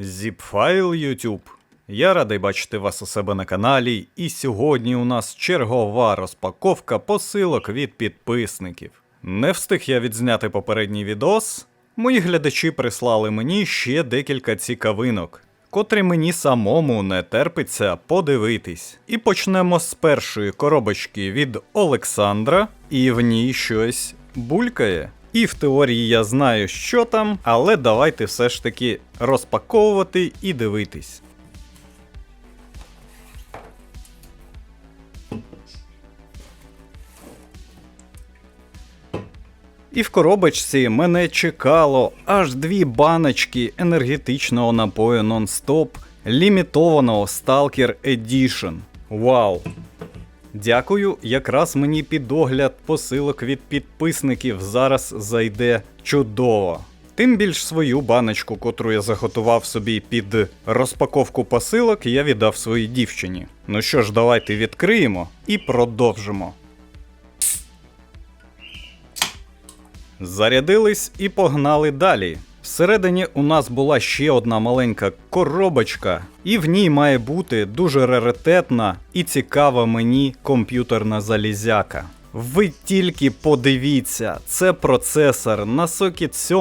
Zipfile YouTube. Я радий бачити вас у себе на каналі, і сьогодні у нас чергова розпаковка посилок від підписників. Не встиг я відзняти попередній відос. Мої глядачі прислали мені ще декілька цікавинок, котрі мені самому не терпиться подивитись. І почнемо з першої коробочки від Олександра, і в ній щось булькає. І в теорії я знаю, що там, але давайте все ж таки розпаковувати і дивитись. І в коробочці мене чекало аж дві баночки енергетичного напою нон-стоп, лімітованого Stalker Edition. Вау! Дякую, якраз мені під огляд посилок від підписників зараз зайде чудово. Тим більш свою баночку, котру я заготував собі під розпаковку посилок, я віддав своїй дівчині. Ну що ж, давайте відкриємо і продовжимо. Зарядились і погнали далі. Всередині у нас була ще одна маленька коробочка, і в ній має бути дуже раритетна і цікава мені комп'ютерна залізяка. Ви тільки подивіться, це процесор на Socket 7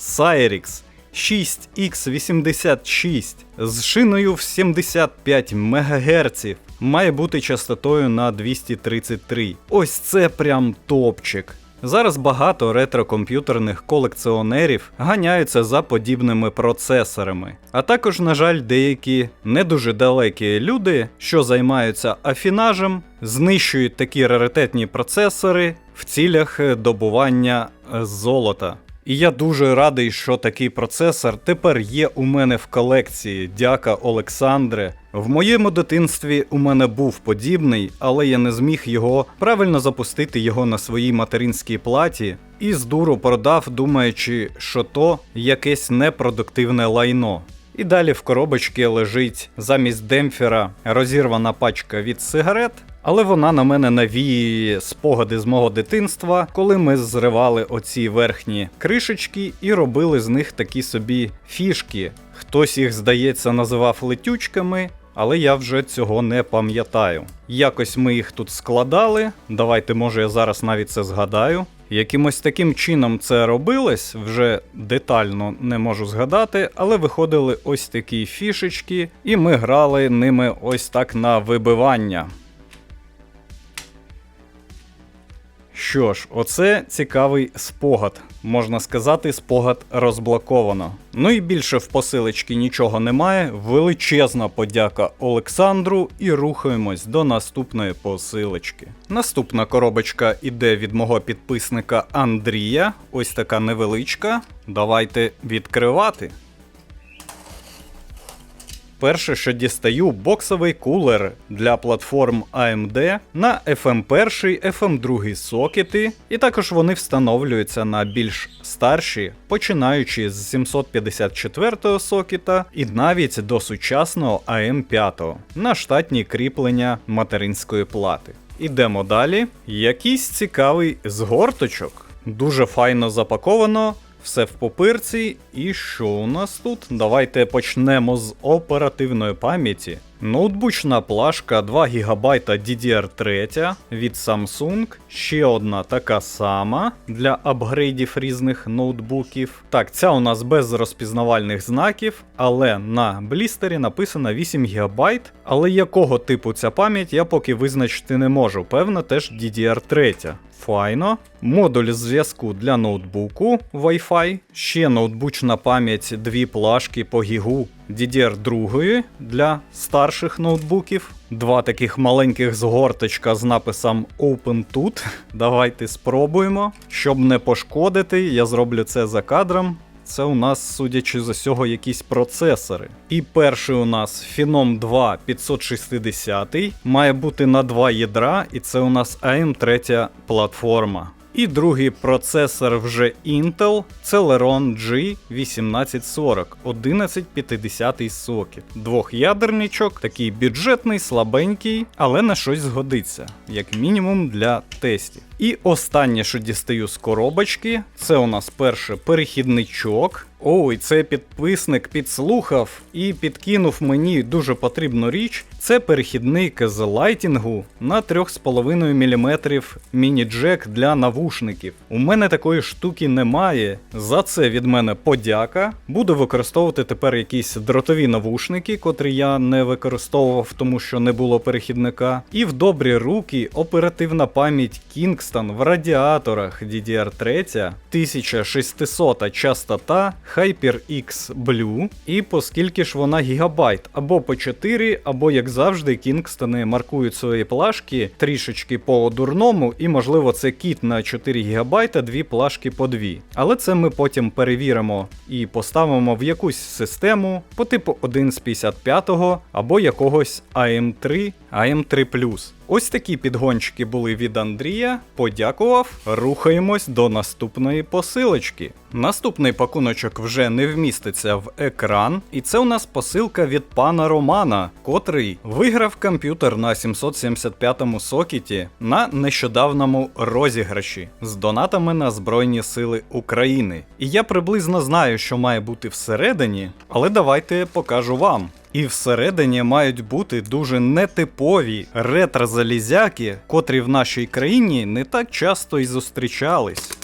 Cyrix 6X86 з шиною в 75 МГц. Має бути частотою на 233. Ось це прям топчик. Зараз багато ретрокомп'ютерних колекціонерів ганяються за подібними процесорами. А також, на жаль, деякі не дуже далекі люди, що займаються афінажем, знищують такі раритетні процесори в цілях добування е, золота. І я дуже радий, що такий процесор тепер є у мене в колекції. Дяка Олександре. В моєму дитинстві у мене був подібний, але я не зміг його правильно запустити його на своїй материнській платі і з дуру продав, думаючи, що то якесь непродуктивне лайно. І далі в коробочці лежить замість демпфера розірвана пачка від сигарет, але вона на мене навіює спогади з мого дитинства, коли ми зривали оці верхні кришечки і робили з них такі собі фішки. Хтось їх, здається, називав летючками, але я вже цього не пам'ятаю. Якось ми їх тут складали. Давайте, може, я зараз навіть це згадаю. Якимось таким чином це робилось, вже детально не можу згадати, але виходили ось такі фішечки, і ми грали ними ось так на вибивання. Що ж, оце цікавий спогад. Можна сказати, спогад розблоковано. Ну і більше в посилочці нічого немає. Величезна подяка Олександру і рухаємось до наступної посилочки. Наступна коробочка іде від мого підписника Андрія. Ось така невеличка. Давайте відкривати. Перше, що дістаю, боксовий кулер для платформ AMD на FM1, FM2 сокети, і також вони встановлюються на більш старші, починаючи з 754 сокета і навіть до сучасного AM5 на штатні кріплення материнської плати. Ідемо далі. Якийсь цікавий згорточок. Дуже файно запаковано. Все в попирці. І що у нас тут? Давайте почнемо з оперативної пам'яті. Ноутбучна плашка 2 ГБ DDR3 від Samsung. Ще одна така сама для апгрейдів різних ноутбуків. Так, ця у нас без розпізнавальних знаків, але на блістері написано 8 ГБ. Але якого типу ця пам'ять я поки визначити не можу. Певно, теж DDR3. Файно. Модуль зв'язку для ноутбуку Wi-Fi. Ще ноутбучна пам'ять, дві плашки по гігу DDR2 для старших ноутбуків. Два таких маленьких згорточка з написом Open тут. Давайте спробуємо. Щоб не пошкодити, я зроблю це за кадром. Це у нас, судячи з усього, якісь процесори. І перший у нас Phenom 2 560 має бути на два ядра, і це у нас AM3 платформа. І другий процесор вже Intel Celeron G1840 1150 сокет. Двох'ядерничок, такий бюджетний, слабенький, але на щось згодиться, як мінімум для тестів. І останнє, що дістаю з коробочки, це у нас перше перехідничок. Ой, це підписник підслухав і підкинув мені дуже потрібну річ. Це перехідник з лайтінгу на 3,5 мм міні-джек для навушників. У мене такої штуки немає. За це від мене подяка. Буду використовувати тепер якісь дротові навушники, котрі я не використовував, тому що не було перехідника. І в добрі руки оперативна пам'ять Kingston в радіаторах DDR3 1600 частота HyperX Blue. І поскільки ж вона гігабайт, або по 4, або як завжди, Кінгстони маркують свої плашки трішечки по дурному, і можливо це кіт на 4 ГБ, дві плашки по 2. Але це ми потім перевіримо і поставимо в якусь систему по типу 1 з 55 або якогось AM3, AM3 Ось такі підгончики були від Андрія. Подякував. Рухаємось до наступної посилочки. Наступний пакуночок вже не вміститься в екран, і це у нас посилка від пана Романа, котрий виграв комп'ютер на 775-му сокеті на нещодавному розіграші з донатами на Збройні Сили України. І я приблизно знаю, що має бути всередині, але давайте покажу вам. І всередині мають бути дуже нетипові ретро-залізяки, котрі в нашій країні не так часто і зустрічались.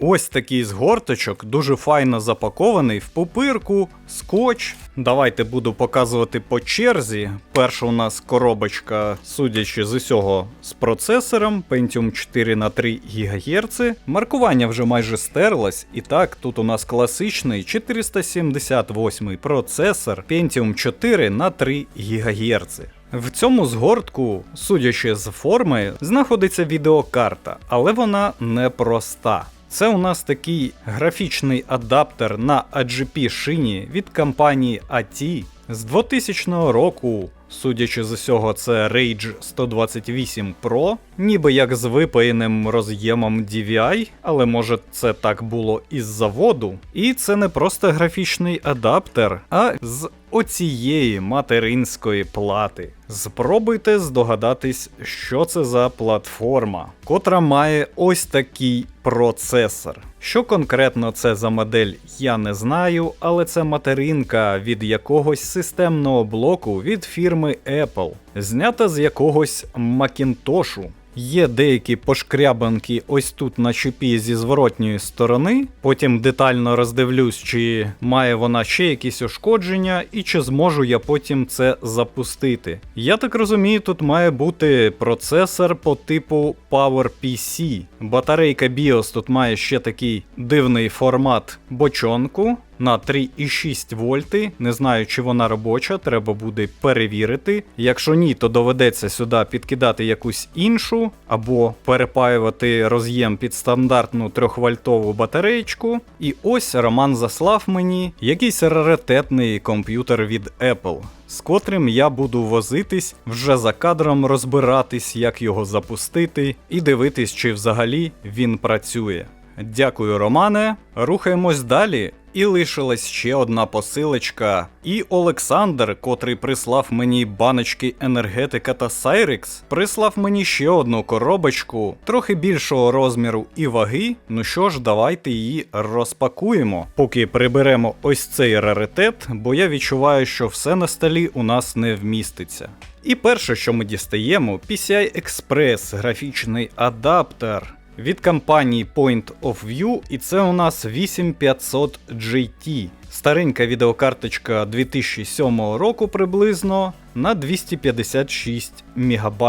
Ось такий згорточок, дуже файно запакований в пупирку, скотч. Давайте буду показувати по черзі. Перша у нас коробочка, судячи з усього, з процесором Pentium 4 на 3 ГГц. Маркування вже майже стерлось. І так, тут у нас класичний 478 процесор Pentium 4 на 3 ГГц. В цьому згортку, судячи з форми, знаходиться відеокарта, але вона непроста. Це у нас такий графічний адаптер на AGP шині від компанії AT. З 2000 року, судячи з усього, це Rage 128 Pro, ніби як з випаєним роз'ємом DVI, але може це так було із заводу. І це не просто графічний адаптер, а з оцієї материнської плати. Спробуйте здогадатись, що це за платформа, котра має ось такий процесор. Що конкретно це за модель, я не знаю, але це материнка від якогось системного блоку від фірми Apple, знята з якогось Макінтошу. Є деякі пошкрябанки ось тут на чіпі зі зворотньої сторони. Потім детально роздивлюсь, чи має вона ще якісь ушкодження, і чи зможу я потім це запустити. Я так розумію, тут має бути процесор по типу PowerPC. Батарейка BIOS тут має ще такий дивний формат бочонку на 3,6 вольти. Не знаю, чи вона робоча, треба буде перевірити. Якщо ні, то доведеться сюди підкидати якусь іншу, або перепаювати роз'єм під стандартну 3-вольтову батареєчку. І ось Роман заслав мені якийсь раритетний комп'ютер від Apple. З котрим я буду возитись, вже за кадром розбиратись, як його запустити, і дивитись, чи взагалі він працює. Дякую, Романе. Рухаємось далі. І лишилась ще одна посилочка. І Олександр, котрий прислав мені баночки енергетика та Сайрикс, прислав мені ще одну коробочку, трохи більшого розміру і ваги. Ну що ж, давайте її розпакуємо. Поки приберемо ось цей раритет, бо я відчуваю, що все на столі у нас не вміститься. І перше, що ми дістаємо, PCI Express графічний адаптер від компанії Point of View, і це у нас 8500 GT. Старенька відеокарточка 2007 року приблизно на 256 МБ.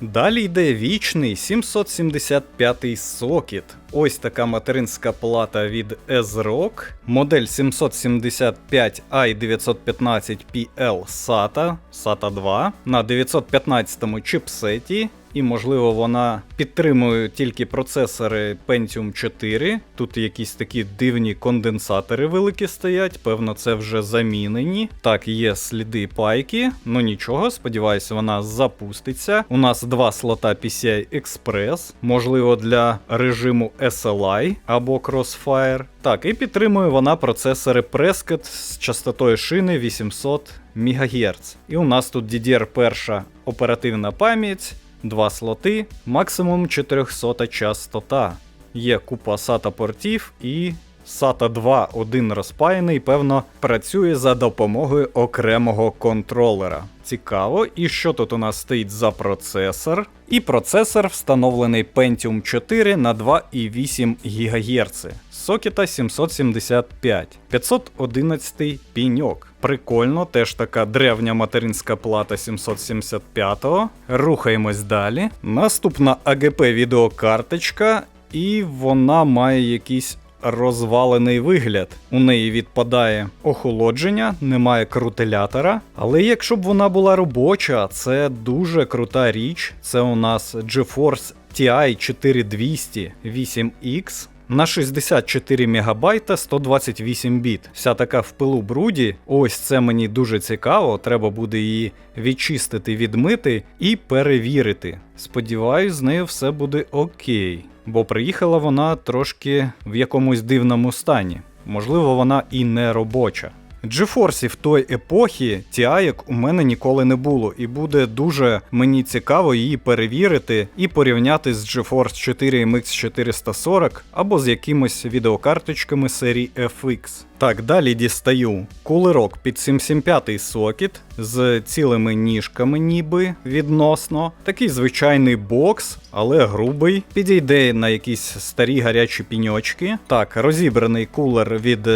Далі йде вічний 775 сокет. Ось така материнська плата від ESRock, модель 775i915PL SATA SATA 2 на 915 чипсеті. І, можливо, вона підтримує тільки процесори Pentium 4. Тут якісь такі дивні конденсатори великі стоять, певно, це вже замінені. Так, є сліди пайки, ну нічого, сподіваюся, вона запуститься. У нас два слота PCI Express, можливо, для режиму SLI або Crossfire. Так, і підтримує вона процесори Prescott з частотою шини 800 МГц. І у нас тут DDR1 оперативна пам'ять. Два слоти, максимум 400 частота. Є купа SATA портів і SATA 2 один розпаяний, певно, працює за допомогою окремого контролера. Цікаво, і що тут у нас стоїть за процесор? І процесор встановлений Pentium 4 на 2,8 ГГц. Сокета 775, 511 піньок. Прикольно, теж така древня материнська плата 775-го. Рухаємось далі. Наступна АГП відеокарточка, і вона має якийсь розвалений вигляд. У неї відпадає охолодження, немає крутилятора. Але якщо б вона була робоча, це дуже крута річ. Це у нас GeForce TI 4200 8X. На 64 МБ 128 біт. Вся така в пилу бруді. Ось це мені дуже цікаво. Треба буде її відчистити, відмити і перевірити. Сподіваюсь, з нею все буде окей. Бо приїхала вона трошки в якомусь дивному стані. Можливо, вона і не робоча. GeForce той епохи TI у мене ніколи не було, і буде дуже мені цікаво її перевірити і порівняти з GeForce 4 MX 440 або з якимось відеокарточками серії FX. Так, далі дістаю кулерок під 775 сокет з цілими ніжками, ніби відносно. Такий звичайний бокс, але грубий. Підійде на якісь старі гарячі піньочки. Так, розібраний кулер від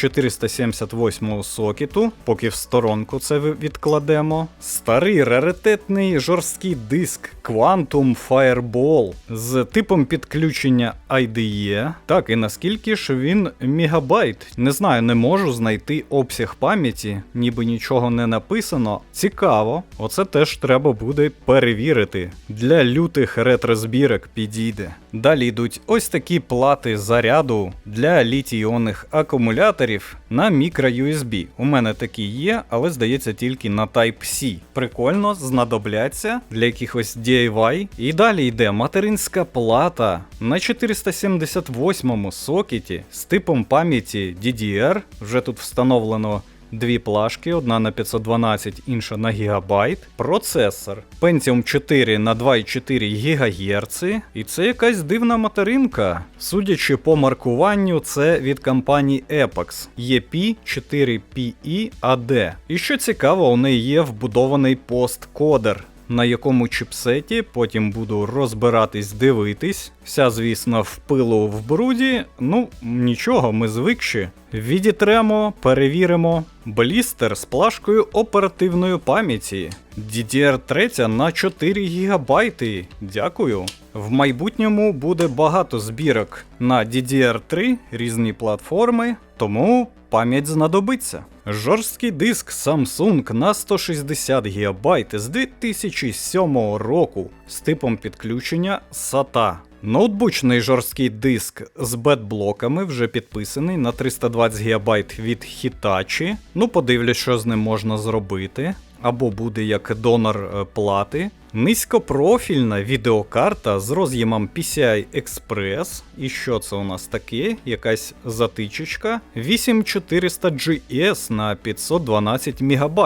478 сокету, поки в сторонку це відкладемо. Старий раритетний жорсткий диск Quantum Fireball з типом підключення IDE. Так, і наскільки ж він мегабайт? Не знаю, не можу знайти обсяг пам'яті, ніби нічого не написано. Цікаво, оце теж треба буде перевірити. Для лютих ретро-збірок підійде. Далі йдуть ось такі плати заряду для літій-іонних акумуляторів на мікро-USB. У мене такі є, але здається тільки на Type-C. Прикольно, знадобляться для якихось DIY. І далі йде материнська плата на 478 сокеті з типом пам'яті DDR. Вже тут встановлено Дві плашки, одна на 512, інша на гігабайт. Процесор Pentium 4 на 2,4 ГГц. І це якась дивна материнка. Судячи по маркуванню, це від компанії Apex EP4PE AD. І що цікаво, у неї є вбудований посткодер. На якому чіпсеті потім буду розбиратись, дивитись. Вся, звісно, в пилу в бруді. Ну, нічого, ми звикші. Відітремо, перевіримо. Блістер з плашкою оперативної пам'яті. DDR3 на 4 ГБ. Дякую. В майбутньому буде багато збірок на DDR3 різні платформи, тому пам'ять знадобиться. Жорсткий диск Samsung на 160 ГБ з 2007 року з типом підключення SATA. Ноутбучний жорсткий диск з бетблоками вже підписаний на 320 ГБ від Hitachi. Ну, подивлюсь, що з ним можна зробити. Або буде як донор е, плати. Низькопрофільна відеокарта з роз'ємом PCI Express. І що це у нас таке? Якась затичечка. 8400GS на 512 МБ.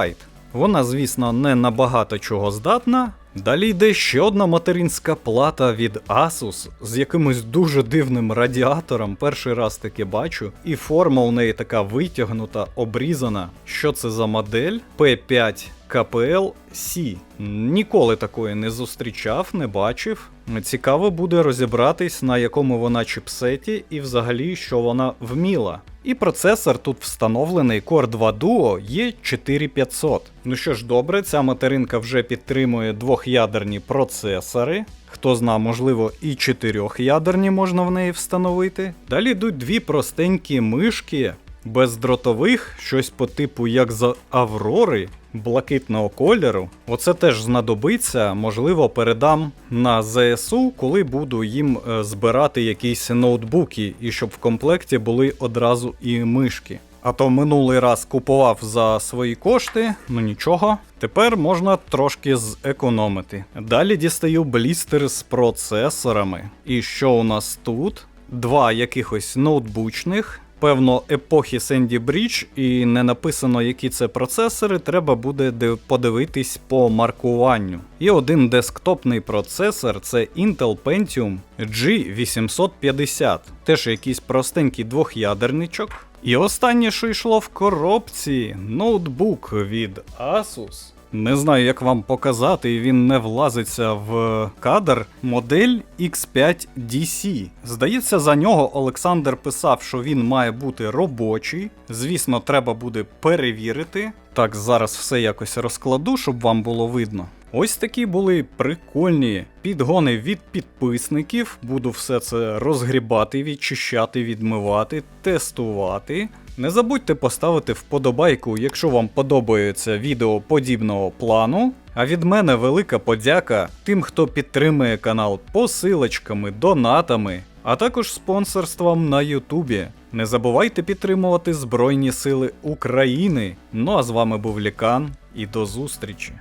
Вона, звісно, не набагато чого здатна. Далі йде ще одна материнська плата від Asus з якимось дуже дивним радіатором. Перший раз таке бачу. І форма у неї така витягнута, обрізана. Що це за модель? P5 KPL C. Ніколи такої не зустрічав, не бачив. Цікаво буде розібратись, на якому вона чіпсеті і взагалі що вона вміла. І процесор тут встановлений Core 2 Duo E4500. Ну що ж, добре, ця материнка вже підтримує двох'ядерні процесори. Хто зна, можливо, і чотирьох'ядерні можна в неї встановити. Далі йдуть дві простенькі мишки бездротових, щось по типу як з Аврори, блакитного кольору. Оце теж знадобиться, можливо, передам на ЗСУ, коли буду їм е, збирати якісь ноутбуки, і щоб в комплекті були одразу і мишки. А то минулий раз купував за свої кошти, ну нічого. Тепер можна трошки зекономити. Далі дістаю блістер з процесорами. І що у нас тут? Два якихось ноутбучних певно, епохи Sandy Bridge і не написано, які це процесори, треба буде подивитись по маркуванню. І один десктопний процесор це Intel Pentium G850, теж якийсь простенький двох'ядерничок. І останнє, що йшло в коробці, ноутбук від Asus. Не знаю, як вам показати, він не влазиться в кадр. Модель X5 DC. Здається, за нього Олександр писав, що він має бути робочий. Звісно, треба буде перевірити. Так, зараз все якось розкладу, щоб вам було видно. Ось такі були прикольні підгони від підписників. Буду все це розгрібати, відчищати, відмивати, тестувати. Не забудьте поставити вподобайку, якщо вам подобається відео подібного плану. А від мене велика подяка тим, хто підтримує канал посилочками, донатами, а також спонсорством на Ютубі. Не забувайте підтримувати Збройні Сили України. Ну а з вами був Лікан і до зустрічі!